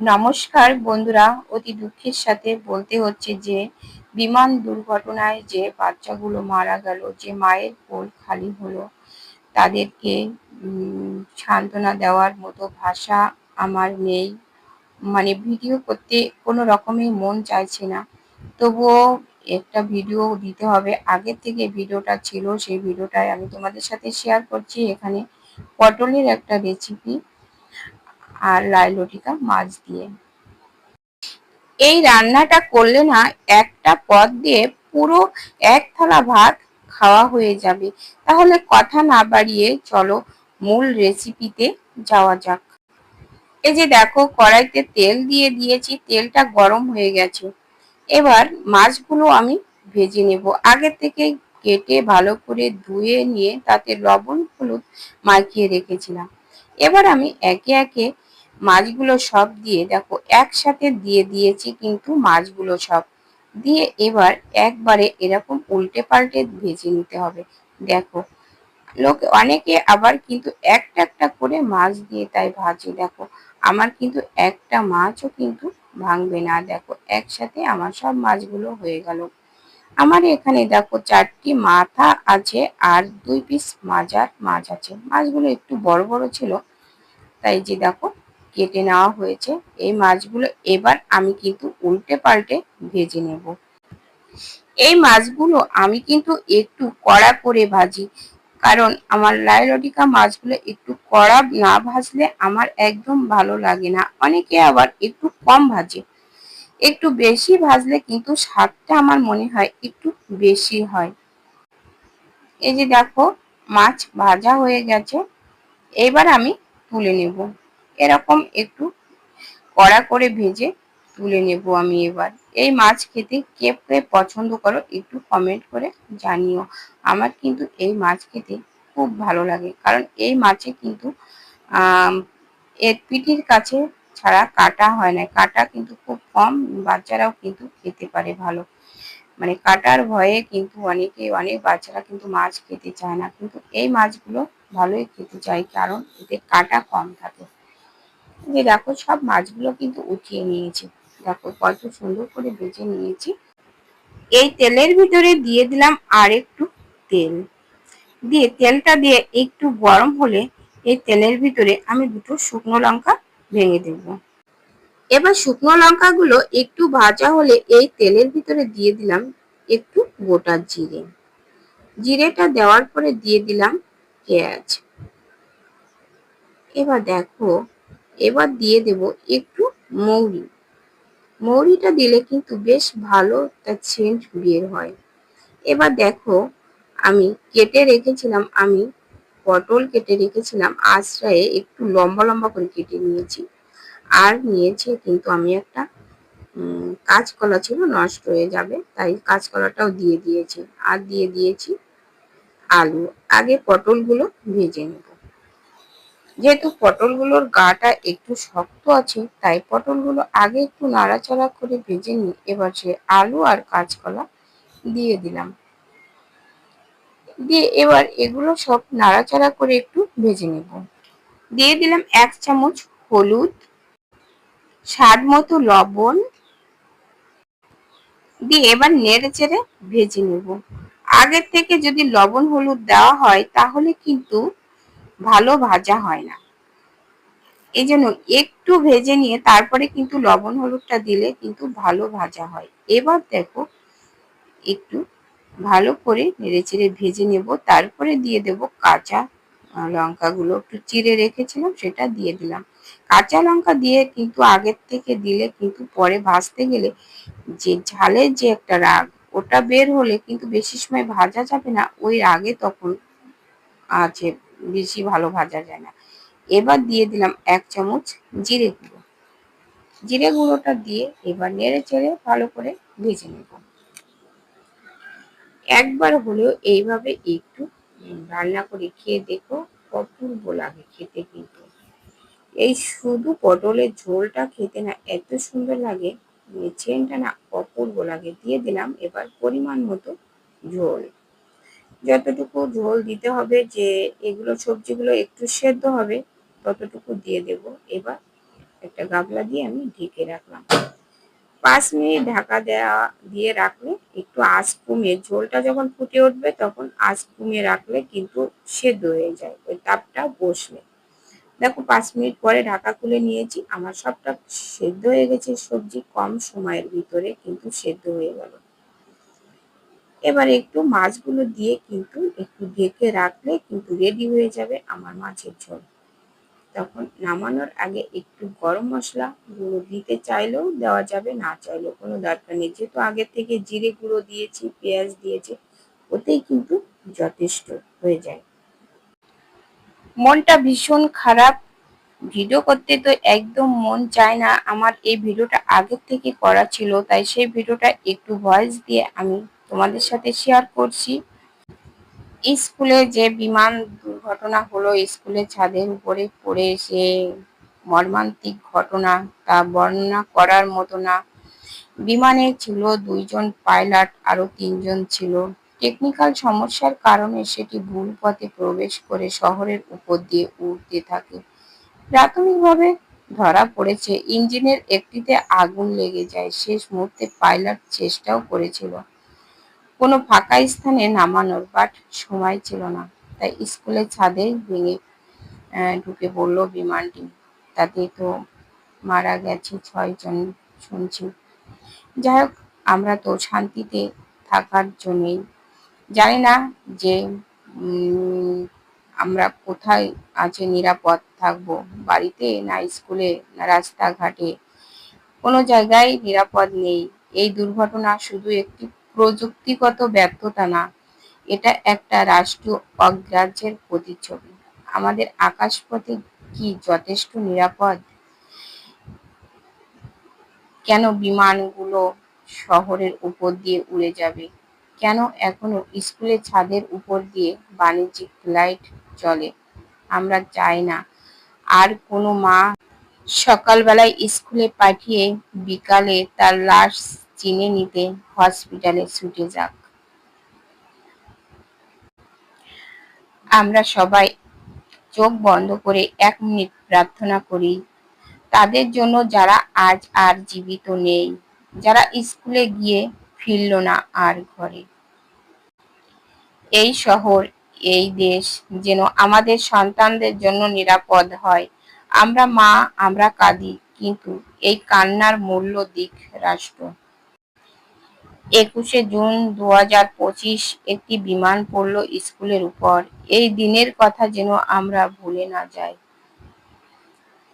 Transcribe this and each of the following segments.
নমস্কার বন্ধুরা, অতি দুঃখের সাথে বলতে হচ্ছে যে, বিমান দুর্ঘটনায় যে বাচ্চাগুলো মারা গেল, যে মায়ের কোল খালি হলো, তাদেরকে সান্ত্বনা দেওয়ার মতো ভাষা আমার নেই। মানে ভিডিও করতে কোনো রকমই মন চাইছে না। তবুও একটা ভিডিও দিতে হবে। আগের থেকে ভিডিওটা ছিল, সেই ভিডিওটাই আমি তোমাদের সাথে শেয়ার করছি। এখানে পটলের একটা রেসিপি আর লাই লটিকা মাছ দিয়ে। এই রান্নাটা করলে না একটা পদ দিয়ে পুরো এক থালা ভাত খাওয়া হয়ে যাবে। তাহলে কথা না বাড়িয়ে চলো মূল রেসিপিতে যাওয়া যাক। এই যে দেখো, কড়াইতে তেল দিয়ে দিয়েছি, তেলটা গরম হয়ে গেছে। এবার মাছগুলো আমি ভেজে নেব। আগে থেকে কেটে ভালো করে ধুয়ে নিয়ে তাতে লবণ, হলুদ মাখিয়ে রেখেছিলাম। এবার আমি একে একে মাছগুলো সব দিয়ে দেখো, একসাথে দিয়ে দিয়েছি কিন্তু মাছগুলো সব। দিয়ে এবার একবারে এরকম উল্টে পাল্টে ভেজে নিতে হবে। দেখো, লোকে অনেকে আবার কিন্তু একটা একটা করে মাছ দিয়ে তাই ভাজে। দেখো, আমার কিন্তু একটা মাছও কিন্তু ভাঙবে না। দেখো, একসাথে আমার সব মাছগুলো হয়ে গেল। আমার এখানে দেখো চারটি মাথা আছে আর দুই পিস মাজার মাছ আছে। মাছগুলো একটু বড় বড় ছিল, তাই যে দেখো কেটে নেওয়া হয়েছে। এই মাছগুলো এবার আমি কিন্তু উল্টে পাল্টে ভেজে নেব। এই মাছগুলো আমি কিন্তু একটু কড়া করে ভাজি, কারণ আমার লাইলটিকা মাছগুলো একটু কড়া না ভাজলে আমার একদম ভালো লাগে না। অনেকে আবার একটু কম ভাজে। একটু বেশি ভাজলে কিন্তু স্বাদটা আমার মনে হয় একটু বেশি হয়। এই যে দেখো, মাছ ভাজা হয়ে গেছে। এবার আমি তুলে নেব। এরকম একটু কড়া করে ভেজে তুলে নেব আমি এবার। এই মাছ খেতে কে কে পছন্দ করো একটু কমেন্ট করে জানিও। আমার কিন্তু এই মাছ খেতে খুব ভালো লাগে, কারণ এই মাছে কিন্তু এর পিঠির কাছে ছাড়া কাটা হয় না। কাটা কিন্তু খুব কম, বাচ্চারাও কিন্তু খেতে পারে ভালো। মানে কাটার ভয়ে কিন্তু অনেকে, অনেক বাচ্চারা কিন্তু মাছ খেতে চায় না। কিন্তু এই মাছগুলো ভালোই খেতে চায়, কারণ এতে কাটা কম থাকে। যে দেখো সব মাছগুলো কিন্তু উঠিয়ে নিয়েছি। দেখো কত সুন্দর করে ভেজে নিয়েছি। এই তেলের ভিতরে দিয়ে দিলাম আর একটু তেল। দিয়ে তেলটা দিয়ে একটু গরম হলে এই তেলের ভিতরে আমি দুটো শুকনো লঙ্কা ভেঙে দেব। এবার শুকনো লঙ্কাগুলো একটু ভাজা হলে এই তেলের ভিতরে দিয়ে দিলাম একটু গোটা জিরে। জিরেটা দেওয়ার পরে দিয়ে দিলাম পেঁয়াজ। এবার দেখো এবার দিয়ে দেব একটু মৌরি। মৌরিটা দিলে কিন্তু বেশ ভালো তার সেন্ট বের হয়। এবার দেখো, আমি কেটে রেখেছিলাম, আমি পটল কেটে রেখেছিলাম আশ্রয়ে একটু লম্বা লম্বা করে কেটে নিয়েছি। আর নিয়েছি কিন্তু আমি একটা কাঁচকলা ছিল, নষ্ট হয়ে যাবে, তাই কাঁচকলাটাও দিয়ে দিয়েছি। আর দিয়ে দিয়েছি আলু। আগে পটলগুলো ভেজে নেব। যেহেতু পটলগুলোর গাটা একটু শক্ত আছে, তাই পটলগুলো আগে একটু নাড়াচাড়া করে ভেজে নিই এবার সে আলু আর কাঁচকলা দিয়ে দিলাম। দিয়ে এবার এগুলো সব নাড়াচাড়া করে একটু ভেজে নেব। দিয়ে দিলাম এক চামচ হলুদ, স্বাদ মতো লবণ। দিয়ে এবার নেড়ে চেড়ে ভেজে নেব। আগের থেকে যদি লবণ হলুদ দেওয়া হয়, তাহলে কিন্তু ভালো ভাজা হয় না। এই জন্য একটু ভেজে নিয়ে তারপরে কিন্তু লবণ হলুদটা দিলে কিন্তু ভালো ভাজা হয়। এবার দেখো একটু ভালো করে নেড়ে চেড়ে ভেজে নেব। তারপরে দিয়ে দেব কাঁচা লঙ্কাগুলো। একটু চিড়ে রেখেছিলাম, সেটা দিয়ে দিলাম। কাঁচা লঙ্কা দিয়ে কিন্তু আগের থেকে দিলে কিন্তু পরে ভাজতে গেলে যে ঝালের যে একটা রাগ, ওটা বের হলে কিন্তু বেশি সময় ভাজা যাবে না। ওই রাগে তখন আছে বেশি ভালো ভাজা যায় না। এবার দিয়ে দিলাম এক চামচ জিরে গুঁড়ো। জিরে গুঁড়োটা দিয়ে এবার নেড়ে চেড়ে ভালো করে ভেজে নেব। একবার হলেও এইভাবে একটু রান্না করে খেয়ে দেখো অপূর্ব লাগে খেতে কিন্তু। এই শুধু পটলের ঝোলটা খেতে না, এত সুন্দর লাগে চেনটা না অপূর্ব লাগে। দিয়ে দিলাম এবার পরিমাণ মতো ঝোল। যতটুকু ঝোল দিতে হবে যে এগুলো সবজিগুলো একটু সেদ্ধ হবে, ততটুকু দিয়ে দেব। এবার একটা গাবলা দিয়ে আমি ঢেকে রাখলাম। পাঁচ মিনিট ঢাকা দেওয়া দিয়ে রাখলে একটু আঁচ কমিয়ে, ঝোলটা যখন ফুটে উঠবে তখন আঁচ কমিয়ে রাখলে কিন্তু সেদ্ধ হয়ে যায়, ওই তাপটা বসলে দেখো পাঁচ মিনিট পরে ঢাকা খুলে নিয়েছি, আমার সবটা সেদ্ধ হয়ে গেছে। সবজি কম সময়ের ভিতরে কিন্তু সেদ্ধ হয়ে গেল। এবার একটু মাছগুলো দিয়ে কিন্তু একটু ঢেকে রাখলে কিন্তু রেডি হয়ে যাবে আমার মাছের ঝোল। তখন নামানোর আগে একটু গরম মশলা গুঁড়ো দিতে চাইলেও দেওয়া যাবে, না চাইলেও কোনো দরকার নেই। যেহেতু আগে থেকে জিরে গুঁড়ো দিয়েছি, পেঁয়াজ দিয়েছি, ওতেই কিন্তু যথেষ্ট হয়ে যায়। মনটা ভীষণ খারাপ। ভিডিও করতে তো একদম মন চায় না। আমার এই ভিডিওটা আগের থেকে করা ছিল, তাই সেই ভিডিওটা একটু ভয়েস দিয়ে আমি তোমাদের সাথে শেয়ার করছি। স্কুলে যে বিমান দুর্ঘটনা হলো, স্কুলের ছাদের উপরে পড়ে সে মর্মান্তিক ঘটনা, তা বর্ণনা করার মতো না। বিমানে ছিল দুইজন পাইলট আরও তিনজন ছিল। টেকনিক্যাল সমস্যার কারণে সেটি ভুল পথে প্রবেশ করে শহরের উপর দিয়ে উঠতে থাকে। প্রাথমিকভাবে ধরা পড়েছে, ইঞ্জিনের একটিতে আগুন লেগে যায়। শেষ মুহূর্তে পাইলট চেষ্টাও করেছিল। কোনো ফাঁকা স্থানে নামানোর বাট সময় ছিল না। তাই স্কুলের ছাদে ভেঙে ঢুকে পড়ল বিমানটি। তাতে তো মারা গেছে ছয়জন শুনছি। যাই হোক আমরা তো শান্তিতে থাকার জন্যই জানি না যে আমরা কোথায় আছে নিরাপদ থাকব। বাড়িতে না স্কুলে না রাস্তাঘাটে কোনো জায়গায় নিরাপদ নেই। এই দুর্ঘটনা শুধু একটি প্রযুক্তিগত ব্যর্থতা না, এটা একটা রাষ্ট্রীয় অগ্রাহ্যের প্রতিচ্ছবি। আমাদের আকাশপথে কি যথেষ্ট নিরাপদ? কেন বিমানগুলো শহরের উপর দিয়ে উড়ে যাবে? কেন এখনও স্কুলের ছাদের উপর দিয়ে বাণিজ্যিক ফ্লাইট চলে? আমরা চাই না। আর কোনো মা সকালবেলায় স্কুলে পাঠিয়ে বিকালে তার লাশ চিনে নিতে হসপিটালে ছুটে যাক। আমরা সবাই চোখ বন্ধ করে এক মিনিট প্রার্থনা করি, তাদের জন্য যারা আজ আর জীবিত নেই, যারা স্কুলে গিয়ে ফিরল না আর ঘরে। এই শহর, এই দেশ যেন আমাদের সন্তানদের জন্য নিরাপদ হয়। আমরা মা, আমরা কাঁদি, কিন্তু এই কান্নার মূল্য দিক রাষ্ট্র। একুশে জুন দু হাজার পঁচিশ একটি বিমান পড়ল স্কুলের উপর। এই দিনের কথা যেন আমরা ভুলে না যাই।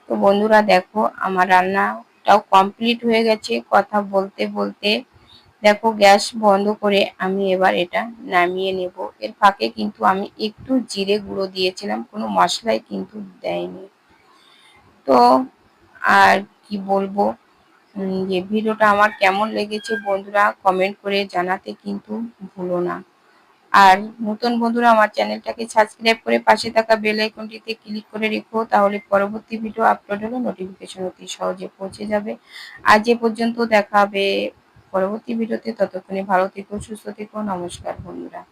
তো বন্ধুরা দেখো, আমার রান্নাটাও কমপ্লিট হয়ে গেছে। কথা বলতে বলতে দেখো, গ্যাস বন্ধ করে আমি এবার এটা নামিয়ে নেব। এর ফাঁকে কিন্তু আমি একটু জিরে গুঁড়ো দিয়েছিলাম, কোনো মশলাই কিন্তু দেয়নি। তো আর কি বলব? যে ভিডিওটা আমার কেমন লেগেছে বন্ধুরা কমেন্ট করে জানাতে কিন্তু ভুলো না। আর নতুন বন্ধুরা, আমার চ্যানেলটাকে সাবস্ক্রাইব করে পাশে থাকা বেল আইকনটিতে ক্লিক করে রেখো, তাহলে পরবর্তী ভিডিও আপলোড হলে নোটিফিকেশন অতি সহজে পৌঁছে যাবে। আজ এ পর্যন্ত দেখা হবে পরবর্তী ভিডিওতে ততক্ষণে ভালো থেকো, সুস্থ থেকো, নমস্কার বন্ধুরা।